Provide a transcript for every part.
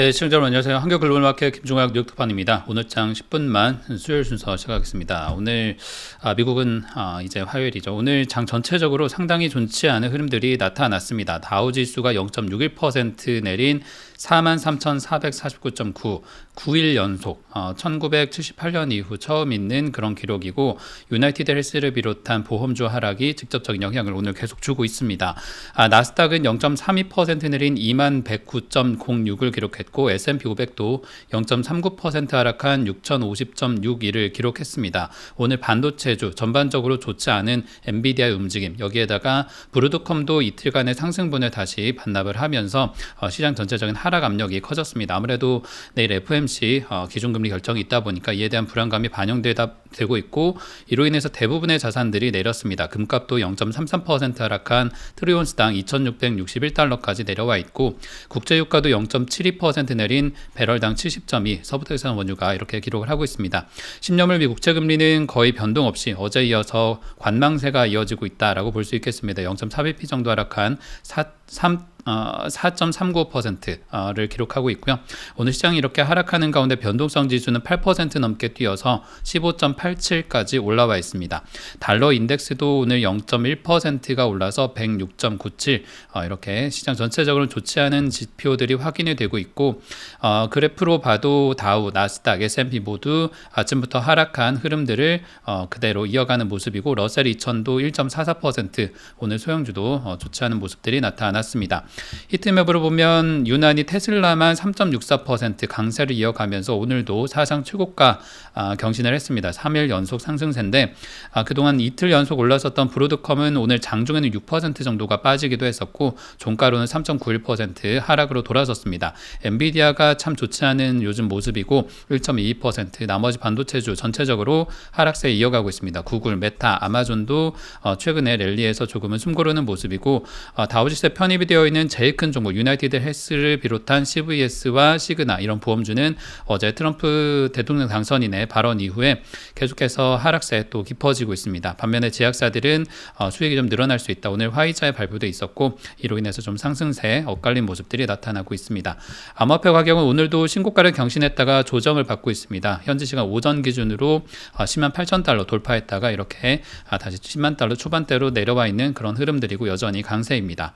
네, 시청자 여러분 안녕하세요. 한국 글로벌 마켓 김종학 뉴욕특판입니다. 오늘 장 10분만 수요일 순서 시작하겠습니다. 오늘 아, 미국은 아, 이제 화요일이죠. 오늘 장 전체적으로 상당히 좋지 않은 흐름들이 나타났습니다. 다우 지수가 0.61% 내린 43,449.9, 9일 연속, 어, 1978년 이후 처음 있는 그런 기록이고, 유나이티드 헬스를 비롯한 보험주 하락이 직접적인 영향을 오늘 계속 주고 있습니다. 아, 나스닥은 0.32% 내린 2109.06을 기록했고, S&P 500도 0.39% 하락한 6050.61을 기록했습니다. 오늘 반도체주 전반적으로 좋지 않은 엔비디아의 움직임, 여기에다가 브루드컴도 이틀간의 상승분을 다시 반납을 하면서 어, 시장 전체적인 하락 압력이 커졌습니다. 아무래도 내일 FMC 어, 기준금리 결정이 있다 보니까 이에 대한 불안감이 반영되다 되고 있고 이로 인해서 대부분의 자산들이 내렸습니다. 금값도 0.33% 하락한 트리온스당 2,661달러까지 내려와 있고 국제유가도 0.72% 내린 배럴당 70.2 서부태산 원유가 이렇게 기록을 하고 있습니다. 10년물 미 국채금리는 거의 변동 없이 어제 이어서 관망세가 이어지고 있다라고 볼 수 있겠습니다. 0.4bp 정도 하락한 4, 3 어, 4.39%를 기록하고 있고요. 오늘 시장이 이렇게 하락하는 가운데 변동성 지수는 8% 넘게 뛰어서 15.87까지 올라와 있습니다. 달러 인덱스도 오늘 0.1%가 올라서 106.97 어, 이렇게 시장 전체적으로 좋지 않은 지표들이 확인이 되고 있고 어, 그래프로 봐도 다우, 나스닥, S&P 모두 아침부터 하락한 흐름들을 어, 그대로 이어가는 모습이고 러셀 2000도 1.44% 오늘 소형주도 어, 좋지 않은 모습들이 나타났습니다. 히트맵으로 보면 유난히 테슬라만 3.64% 강세를 이어가면서 오늘도 사상 최고가 아, 경신을 했습니다. 3일 연속 상승세인데 아, 그동안 이틀 연속 올랐었던 브로드컴은 오늘 장중에는 6% 정도가 빠지기도 했었고 종가로는 3.91% 하락으로 돌아섰습니다. 엔비디아가 참 좋지 않은 요즘 모습이고 1.22% 나머지 반도체주 전체적으로 하락세 이어가고 있습니다. 구글, 메타, 아마존도 어, 최근에 랠리에서 조금은 숨고르는 모습이고 어, 다우지수에 편입이 되어 있는 제일 큰 종목 유나이티드 헬스를 비롯한 CVS와 시그나 이런 보험주는 어제 트럼프 대통령 당선인의 발언 이후에 계속해서 하락세 또 깊어지고 있습니다. 반면에 제약사들은 어, 수익이 좀 늘어날 수 있다. 오늘 화이자의 발표도 있었고 이로 인해서 좀 상승세 엇갈린 모습들이 나타나고 있습니다. 암호화폐 가격은 오늘도 신고가를 경신했다가 조정을 받고 있습니다. 현지 시간 오전 기준으로 10만 8천 달러 돌파했다가 이렇게 아, 다시 10만 달러 초반대로 내려와 있는 그런 흐름들이고 여전히 강세입니다.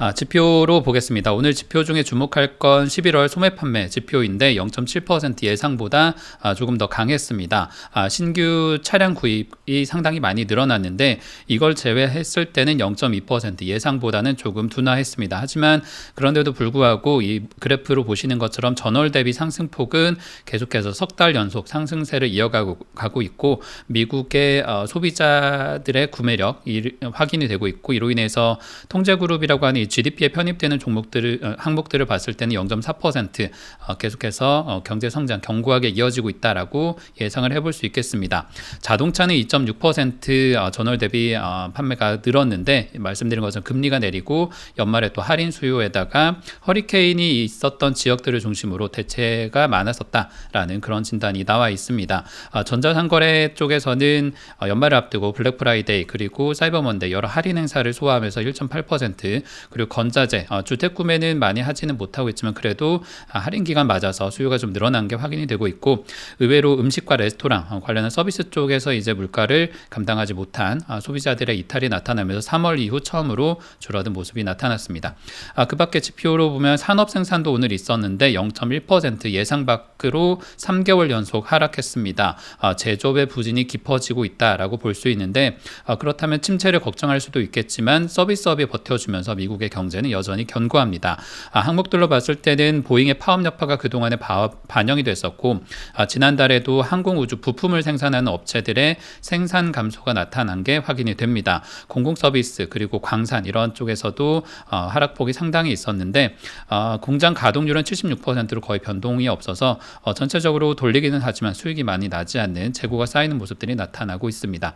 아, 지표로 보겠습니다. 오늘 지표 중에 주목할 건 11월 소매 판매 지표인데 0.7% 예상보다 아, 조금 더 강했습니다. 아, 신규 차량 구입이 상당히 많이 늘어났는데 이걸 제외했을 때는 0.2% 예상보다는 조금 둔화했습니다. 하지만 그런데도 불구하고 이 그래프로 보시는 것처럼 전월 대비 상승폭은 계속해서 석 달 연속 상승세를 이어가고 가고 있고 미국의 어, 소비자들의 구매력 이, 확인이 되고 있고 이로 인해서 통제그룹이라고 하는 이 GDP에 편입되는 종목들을 어, 항목들을 봤을 때는 0.4% 어, 계속해서 어, 경제 성장 견고하게 이어지고 있다라고 예상을 해볼 수 있겠습니다. 자동차는 2.6% 어, 전월 대비 어, 판매가 늘었는데 말씀드린 것처럼 금리가 내리고 연말에 또 할인 수요에다가 허리케인이 있었던 지역들을 중심으로 대체가 많았었다라는 그런 진단이 나와 있습니다. 어, 전자상거래 쪽에서는 어, 연말을 앞두고 블랙 프라이데이 그리고 사이버 먼데이 여러 할인 행사를 소화하면서 1.8% 그리고 건자재 어, 주택 구매는 많이 하지는 못하고 있지만 그래도 아, 할인 기간 맞아서 수요가 좀 늘어난 게 확인이 되고 있고 의외로 음식과 레스토랑 어, 관련한 서비스 쪽에서 이제 물가를 감당하지 못한 아, 소비자들의 이탈이 나타나면서 3월 이후 처음으로 줄어든 모습이 나타났습니다. 아, 그 밖에 지표로 보면 산업 생산도 오늘 있었는데 0.1% 예상 밖으로 3개월 연속 하락했습니다. 아, 제조업의 부진이 깊어지고 있다라고 볼 수 있는데 아, 그렇다면 침체를 걱정할 수도 있겠지만 서비스업이 버텨주면서 미국의 경제는 여전히 견고합니다. 아, 항목들로 봤을 때는 보잉의 파업 여파가 그동안에 바, 반영이 됐었고 아, 지난달에도 항공 우주 부품을 생산하는 업체들의 생산 감소가 나타난 게 확인이 됩니다. 공공 서비스 그리고 광산 이런 쪽에서도 어, 하락폭이 상당히 있었는데 어, 공장 가동률은 76%로 거의 변동이 없어서 어, 전체적으로 돌리기는 하지만 수익이 많이 나지 않는 재고가 쌓이는 모습들이 나타나고 있습니다.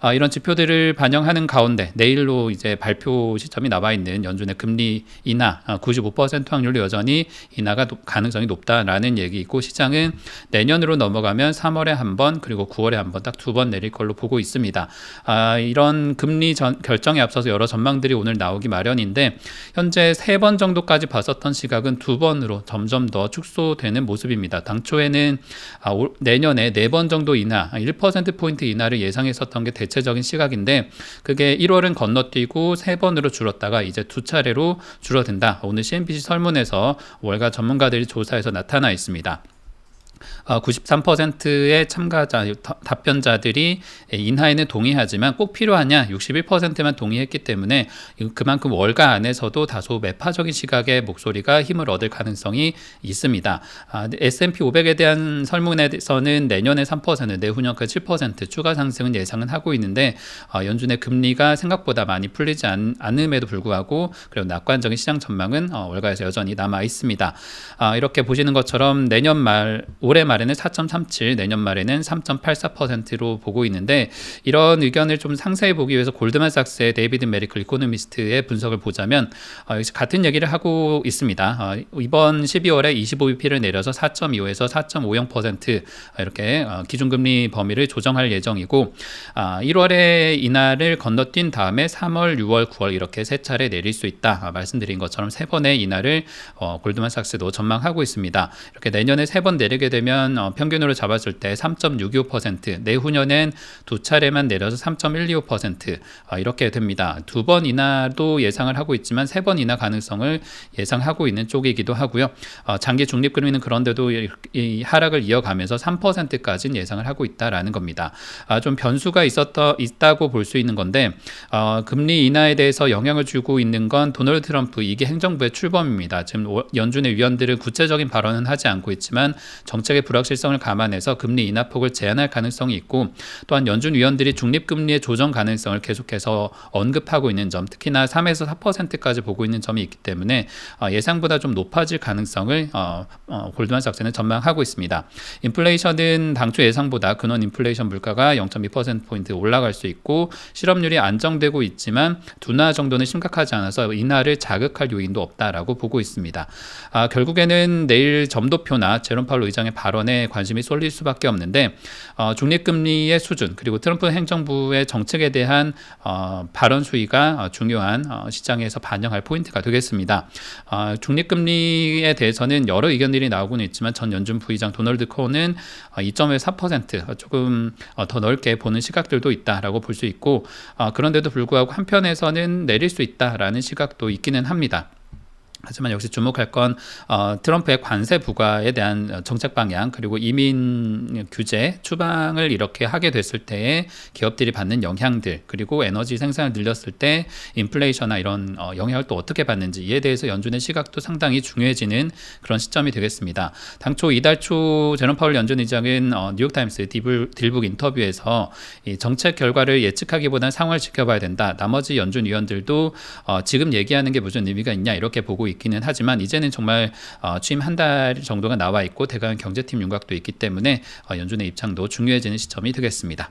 아, 이런 지표들을 반영하는 가운데 내일로 이제 발표 시점이 나와 있는 연준의 금리 인하 어, 95% 확률로 여전히 인하가 높- 가능성이 높다라는 얘기이고 시장은 내년으로 넘어가면 3월에 한 번 그리고 9월에 한 번 딱 두 번 내릴 걸로 보고 있습니다. 아, 이런 금리 전, 결정에 앞서서 여러 전망들이 오늘 나오기 마련인데 현재 세 번 정도까지 봤었던 시각은 두 번으로 점점 더 축소되는 모습입니다. 당초에는 아, 올- 내년에 네 번 정도 인하, 1% 포인트 인하를 예상했었던 게 대체적인 시각인데 그게 1월은 건너뛰고 세 번으로 줄었다가 이제 두 차례로 줄어든다. 오늘 CNBC 설문에서 월가 전문가들이 조사에서 나타나 있습니다. 어, 93%의 참가자 다- 답변자들이 인하에는 동의하지만 꼭 필요하냐 61%만 동의했기 때문에 그만큼 월가 안에서도 다소 매파적인 시각의 목소리가 힘을 얻을 가능성이 있습니다. 아, S&P 500에 대한 설문에서는 내년에 3% 내후년까지 7% 추가 상승은 예상은 하고 있는데 어, 연준의 금리가 생각보다 많이 풀리지 않, 않음에도 불구하고 그리고 낙관적인 시장 전망은 어, 월가에서 여전히 남아 있습니다. 아, 이렇게 보시는 것처럼 내년 말 올해 말 에는 4.37, 내년 말에는 3.84%로 보고 있는데 이런 의견을 좀 상세히 보기 위해서 골드만삭스의 데이비드 메리클 이코노미스트의 분석을 보자면 어, 역시 같은 얘기를 하고 있습니다. 어, 이번 12월에 25bp를 내려서 4.25에서 4.50% 이렇게 어, 기준금리 범위를 조정할 예정이고 아, 1월에 인하를 건너뛴 다음에 3월, 6월, 9월 이렇게 세 차례 내릴 수 있다. 아, 말씀드린 것처럼 세 번의 인하를 어, 골드만삭스도 전망하고 있습니다. 이렇게 내년에 세 번 내리게 되면 어, 평균으로 잡았을 때 3.625%, 내후년엔 두 차례만 내려서 3.125% 어, 이렇게 됩니다. 두 번 인하도 예상을 하고 있지만 세 번 인하 가능성을 예상하고 있는 쪽이기도 하고요. 어, 장기 중립 금리는 그런데도 이, 이 하락을 이어가면서 3%까지는 예상을 하고 있다라는 겁니다. 아, 좀 변수가 있었다 있다고 볼 수 있는 건데 어, 금리 인하에 대해서 영향을 주고 있는 건 도널드 트럼프 이게 행정부의 출범입니다. 지금 오- 연준의 위원들은 구체적인 발언은 하지 않고 있지만 정책의 불확실성을 감안해서 금리 인하 폭을 제한할 가능성이 있고 또한 연준 위원들이 중립 금리의 조정 가능성을 계속해서 언급하고 있는 점, 특히나 3에서 4%까지 보고 있는 점이 있기 때문에 어, 예상보다 좀 높아질 가능성을 어, 어, 골드만삭스는 전망하고 있습니다. 인플레이션은 당초 예상보다 근원 인플레이션 물가가 0.2% 포인트 올라갈 수 있고 실업률이 안정되고 있지만 둔화 정도는 심각하지 않아서 인하를 자극할 요인도 없다라고 보고 있습니다. 아, 결국에는 내일 점도표나 제롬 파월 의장의 발언 에 관심이 쏠릴 수밖에 없는데 어, 중립금리의 수준 그리고 트럼프 행정부의 정책에 대한 어, 발언 수위가 어, 중요한 어, 시장에서 반영할 포인트가 되겠습니다. 어, 중립금리에 대해서는 여러 의견들이 나오고는 있지만 전 연준 부의장 도널드 코는 어, 2.4% 조금 어, 더 넓게 보는 시각들도 있다라고 볼 수 있고 어, 그런데도 불구하고 한편에서는 내릴 수 있다라는 시각도 있기는 합니다. 하지만 역시 주목할 건 어, 트럼프의 관세 부과에 대한 정책 방향 그리고 이민 규제 추방을 이렇게 하게 됐을 때에 기업들이 받는 영향들 그리고 에너지 생산을 늘렸을 때 인플레이션이나 이런 어, 영향을 또 어떻게 받는지 이에 대해서 연준의 시각도 상당히 중요해지는 그런 시점이 되겠습니다. 당초 이달 초 제롬 파월 연준 의장은 어, 뉴욕타임스 디블, 딜북 인터뷰에서 이 정책 결과를 예측하기보다는 상황을 지켜봐야 된다. 나머지 연준 위원들도 어, 지금 얘기하는 게 무슨 의미가 있냐 이렇게 보고 있기는 하지만 이제는 정말 어, 취임 한 달 정도가 나와 있고 대강 경제팀 윤곽도 있기 때문에 어, 연준의 입장도 중요해지는 시점이 되겠습니다.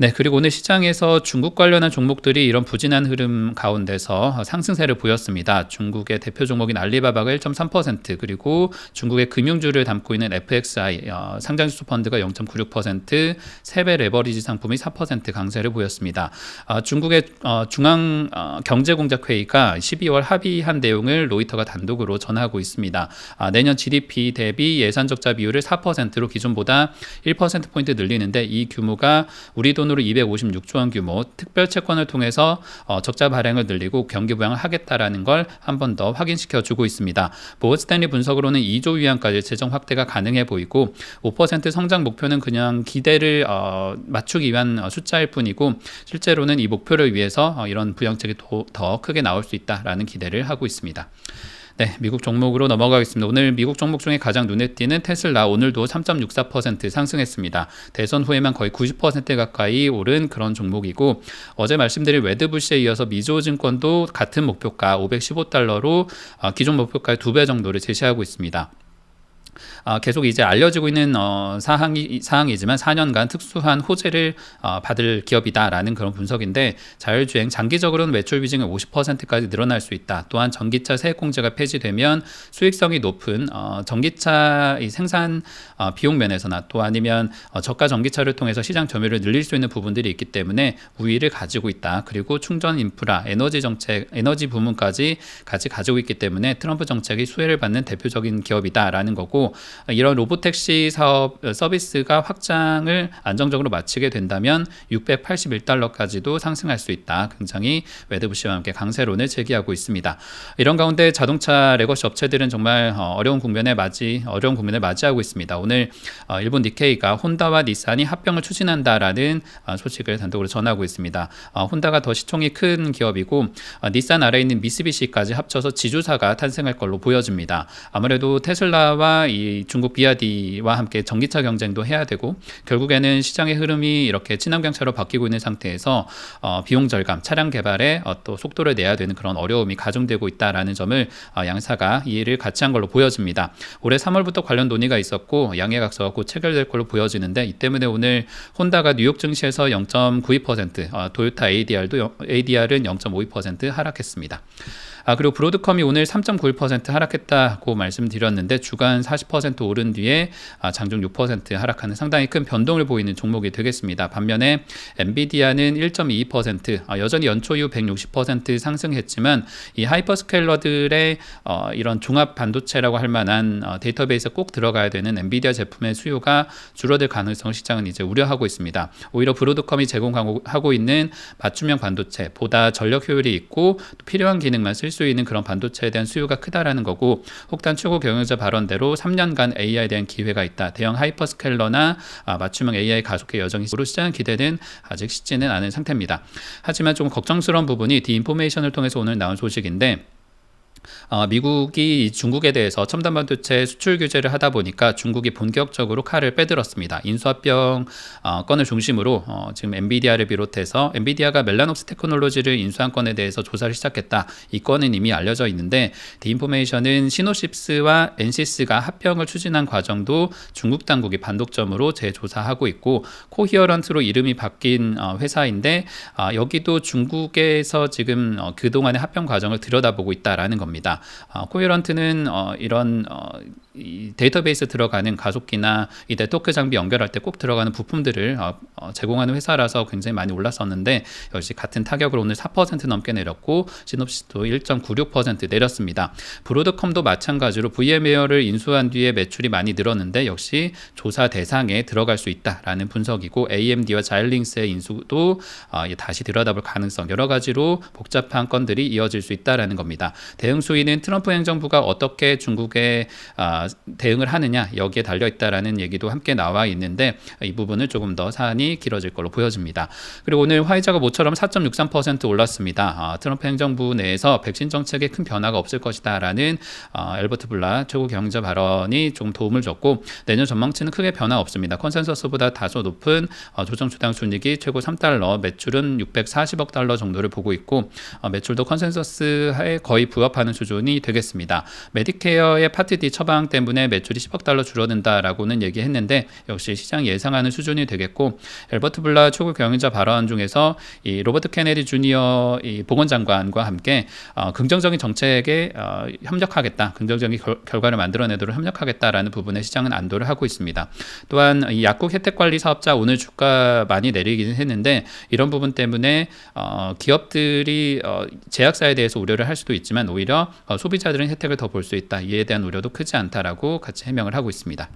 네, 그리고 오늘 시장에서 중국 관련한 종목들이 이런 부진한 흐름 가운데서 상승세를 보였습니다. 중국의 대표 종목인 알리바바가 1.3% 그리고 중국의 금융주를 담고 있는 FXI 어, 상장수수 펀드가 0.96% 세배 레버리지 상품이 4% 강세를 보였습니다. 어, 중국의 어, 중앙 어, 경제공작회의가 12월 합의한 내용을 로이터가 단독으로 전하고 있습니다. 아, 내년 GDP 대비 예산 적자 비율을 4%로 기존보다 1% 포인트 늘리는데 이 규모가 우리 돈 으로 256조 원 규모 특별 채권을 통해서 어, 적자 발행을 늘리고 경기 부양을 하겠다라는 걸 한 번 더 확인시켜 주고 있습니다. 모건 스탠리 분석으로는 2조 위안까지 재정 확대가 가능해 보이고 5% 성장 목표는 그냥 기대를 어, 맞추기 위한 어, 숫자일 뿐이고 실제로는 이 목표를 위해서 어, 이런 부양책이 더, 더 크게 나올 수 있다라는 기대를 하고 있습니다. 네, 미국 종목으로 넘어가겠습니다. 오늘 미국 종목 중에 가장 눈에 띄는 테슬라 오늘도 3.64% 상승했습니다. 대선 후에만 거의 90% 가까이 오른 그런 종목이고 어제 말씀드린 웨드부시에 이어서 미조증권도 같은 목표가 515달러로 어, 기존 목표가의 두 배 정도를 제시하고 있습니다. 아, 계속 이제 알려지고 있는 어, 사항이 사항이지만 4년간 특수한 호재를 어, 받을 기업이다라는 그런 분석인데 자율주행 장기적으로는 매출 비중이 50%까지 늘어날 수 있다. 또한 전기차 세액공제가 폐지되면 수익성이 높은 어, 전기차 이 생산 어, 비용 면에서나 또 아니면 어, 저가 전기차를 통해서 시장 점유율을 늘릴 수 있는 부분들이 있기 때문에 우위를 가지고 있다. 그리고 충전 인프라, 에너지 정책, 에너지 부문까지 같이 가지고 있기 때문에 트럼프 정책이 수혜를 받는 대표적인 기업이다라는 거고 이런 로보택시 사업 어, 서비스가 확장을 안정적으로 마치게 된다면 681달러까지도 상승할 수 있다. 굉장히 웨드부시와 함께 강세론을 제기하고 있습니다. 이런 가운데 자동차 레거시 업체들은 정말 어, 어려운 국면에 맞이 어려운 국면을 맞이하고 있습니다. 오늘 어, 일본 니케이가 혼다와 닛산이 합병을 추진한다라는 어, 소식을 단독으로 전하고 있습니다. 어, 혼다가 더 시총이 큰 기업이고 어, 닛산 아래에 있는 미쓰비시까지 합쳐서 지주사가 탄생할 걸로 보여집니다. 아무래도 테슬라와 이 중국 비아디와 함께 전기차 경쟁도 해야 되고 결국에는 시장의 흐름이 이렇게 친환경차로 바뀌고 있는 상태에서 어, 비용 절감, 차량 개발에 어, 또 속도를 내야 되는 그런 어려움이 가중되고 있다라는 점을 어, 양사가 이해를 같이 한 걸로 보여집니다. 올해 3월부터 관련 논의가 있었고 양해각서가 곧 체결될 걸로 보여지는데 이 때문에 오늘 혼다가 뉴욕 증시에서 0.92%, 어, 도요타 ADR도 ADR은 0.52% 하락했습니다. 아, 그리고 브로드컴이 오늘 3.91% 하락했다고 말씀드렸는데 주간 40% 오른 뒤에 아, 장중 6% 하락하는 상당히 큰 변동을 보이는 종목이 되겠습니다. 반면에 엔비디아는 1.22% 아, 여전히 연초 이후 160% 상승했지만 이 하이퍼스케일러들의 어, 이런 종합 반도체라고 할 만한 어, 데이터베이스에 꼭 들어가야 되는 엔비디아 제품의 수요가 줄어들 가능성 시장은 이제 우려하고 있습니다. 오히려 브로드컴이 제공하고 있는 맞춤형 반도체 보다 전력 효율이 있고 또 필요한 기능만 쓸수 있는 그런 반도체에 대한 수요가 크다라는 거고 혹단 최고 경영자 발언대로 3년간 AI에 대한 기회가 있다. 대형 하이퍼스케일러나 아, 맞춤형 AI 가속화 여정이 시장 기대는 아직 쉽지는 않은 상태입니다. 하지만 좀 걱정스러운 부분이 디인포메이션을 통해서 오늘 나온 소식인데 어, 미국이 중국에 대해서 첨단 반도체 수출 규제를 하다 보니까 중국이 본격적으로 칼을 빼들었습니다. 인수합병 어, 건을 중심으로 어, 지금 엔비디아를 비롯해서 엔비디아가 멜라녹스 테크놀로지를 인수한 건에 대해서 조사를 시작했다. 이 건은 이미 알려져 있는데 디인포메이션은 시노십스와 엔시스가 합병을 추진한 과정도 중국 당국이 반독점으로 재조사하고 있고 코히어런트로 이름이 바뀐 어, 회사인데 아, 여기도 중국에서 지금 어, 그동안의 합병 과정을 들여다보고 있다라는 겁니다. 어, 코헤런트는 어, 이런 어, 이 데이터베이스 들어가는 가속기나 이 네트워크 장비 연결할 때 꼭 들어가는 부품들을 어, 어, 제공하는 회사라서 굉장히 많이 올랐었는데 역시 같은 타격으로 오늘 4% 넘게 내렸고 시놉시스도 1.96% 내렸습니다. 브로드컴도 마찬가지로 VM웨어를 인수한 뒤에 매출이 많이 늘었는데 역시 조사 대상에 들어갈 수 있다라는 분석이고 AMD와 자일링스의 인수도 어, 다시 들여다볼 가능성 여러 가지로 복잡한 건들이 이어질 수 있다라는 겁니다. 대응 수위는 트럼프 행정부가 어떻게 중국에 아, 대응을 하느냐 여기에 달려 있다라는 얘기도 함께 나와 있는데 이 부분을 조금 더 사안이 길어질 걸로 보여집니다. 그리고 오늘 화이자가 모처럼 4.63% 올랐습니다. 아, 트럼프 행정부 내에서 백신 정책에 큰 변화가 없을 것이다라는 아, 엘버트 블라 최고 경제 발언이 좀 도움을 줬고 내년 전망치는 크게 변화 없습니다. 컨센서스보다 다소 높은 어, 조정 주당 순이익이 최고 3달러, 매출은 640억 달러 정도를 보고 있고 어, 매출도 컨센서스에 거의 부합하는 수준이 되겠습니다. 메디케어의 파트 D 처방 때문에 매출이 10억 달러 줄어든다라고는 얘기했는데 역시 시장 예상하는 수준이 되겠고 엘버트 블라 최고 경영자 발언 중에서 이 로버트 케네디 주니어 이 보건장관과 함께 어, 긍정적인 정책에 어, 협력하겠다, 긍정적인 결, 결과를 만들어내도록 협력하겠다라는 부분에 시장은 안도를 하고 있습니다. 또한 이 약국 혜택 관리 사업자 오늘 주가 많이 내리기는 했는데 이런 부분 때문에 어, 기업들이 어, 제약사에 대해서 우려를 할 수도 있지만 오히려 어, 소비자들은 혜택을 더 볼 수 있다. 이에 대한 우려도 크지 않다라고 같이 해명을 하고 있습니다.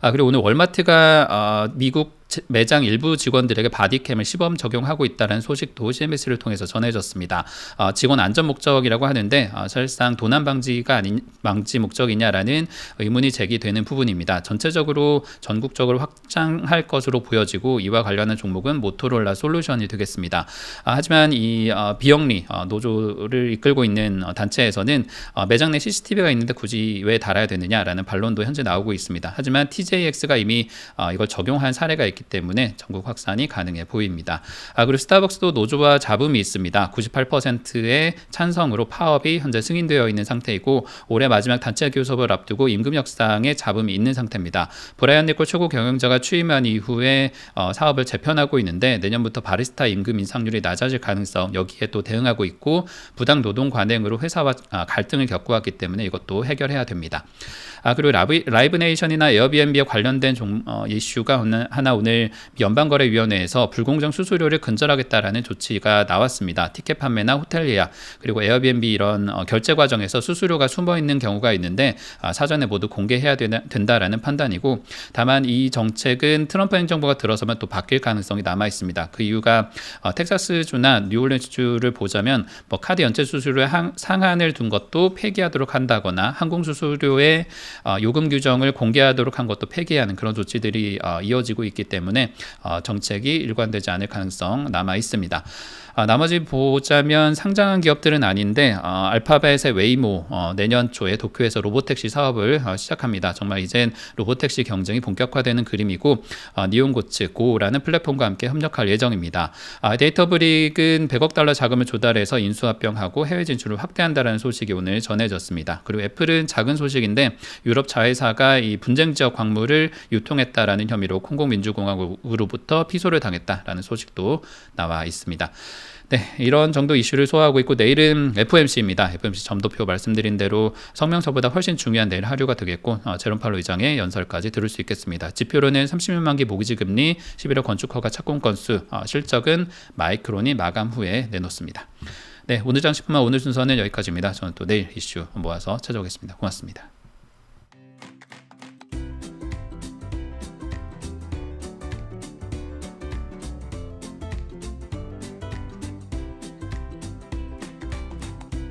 아, 그리고 오늘 월마트가 어, 미국 매장 일부 직원들에게 바디캠을 시범 적용하고 있다는 소식도 CNBC를 통해서 전해졌습니다. 어, 직원 안전 목적이라고 하는데 어, 사실상 도난 방지가 아닌 방지 목적이냐라는 의문이 제기되는 부분입니다. 전체적으로 전국적으로 확장할 것으로 보여지고 이와 관련한 종목은 모토로라 솔루션이 되겠습니다. 아, 하지만 이 어, 비영리 어, 노조를 이끌고 있는 어, 단체에서는 어, 매장 내 CCTV가 있는데 굳이 왜 달아야 되느냐라는 반론도 현재 나오고 있습니다. 하지만 TJX가 이미 어, 이걸 적용한 사례가 있기 했기 때문에 전국 확산이 가능해 보입니다. 아, 그리고 스타벅스도 노조와 잡음이 있습니다. 98%의 찬성으로 파업이 현재 승인되어 있는 상태이고 올해 마지막 단체 교섭을 앞두고 임금 협상에 잡음이 있는 상태입니다. 브라이언 니콜 최고 경영자가 취임한 이후에 어, 사업을 재편하고 있는데 내년부터 바리스타 임금 인상률이 낮아질 가능성 여기에 또 대응하고 있고 부당 노동 관행으로 회사와 아, 갈등을 겪고 왔기 때문에 이것도 해결해야 됩니다. 아 그리고 라브, 라이브 네이션이나 에어비앤비에 관련된 종, 어, 이슈가 하나 오늘 연방거래위원회에서 불공정 수수료를 근절하겠다라는 조치가 나왔습니다. 티켓 판매나 호텔 예약 그리고 에어비앤비 이런 어, 결제 과정에서 수수료가 숨어 있는 경우가 있는데 아, 사전에 모두 공개해야 된다라는 판단이고 다만 이 정책은 트럼프 행정부가 들어서면 또 바뀔 가능성이 남아 있습니다. 그 이유가 어, 텍사스주나 뉴올리언스주를 보자면 뭐 카드 연체 수수료 의 상한을 둔 것도 폐기하도록 한다거나 항공 수수료의 어, 요금 규정을 공개하도록 한 것도 폐기하는 그런 조치들이 어, 이어지고 있기 때문에 어, 정책이 일관되지 않을 가능성 남아 있습니다. 아, 나머지 보자면 상장한 기업들은 아닌데 어, 알파벳의 웨이모 어, 내년 초에 도쿄에서 로보택시 사업을 어, 시작합니다. 정말 이젠 로보택시 경쟁이 본격화되는 그림이고 어, 니온고츠 고라는 플랫폼과 함께 협력할 예정입니다. 아, 데이터브릭은 100억 달러 자금을 조달해서 인수합병하고 해외 진출을 확대한다는 소식이 오늘 전해졌습니다. 그리고 애플은 작은 소식인데 유럽 자회사가 이 분쟁 지역 광물을 유통했다라는 혐의로 콩고민주공화국으로부터 피소를 당했다라는 소식도 나와 있습니다. 네, 이런 정도 이슈를 소화하고 있고 내일은 FOMC입니다. FOMC 점도표 말씀드린 대로 성명서보다 훨씬 중요한 내일 하루가 되겠고 어, 제롬 팔로 의장의 연설까지 들을 수 있겠습니다. 지표로는 30년 만기 모기지 금리, 11월 건축 허가 착공 건수, 어, 실적은 마이크론이 마감 후에 내놓습니다. 네, 오늘 장식품만 오늘 순서는 여기까지입니다. 저는 또 내일 이슈 모아서 찾아오겠습니다. 고맙습니다.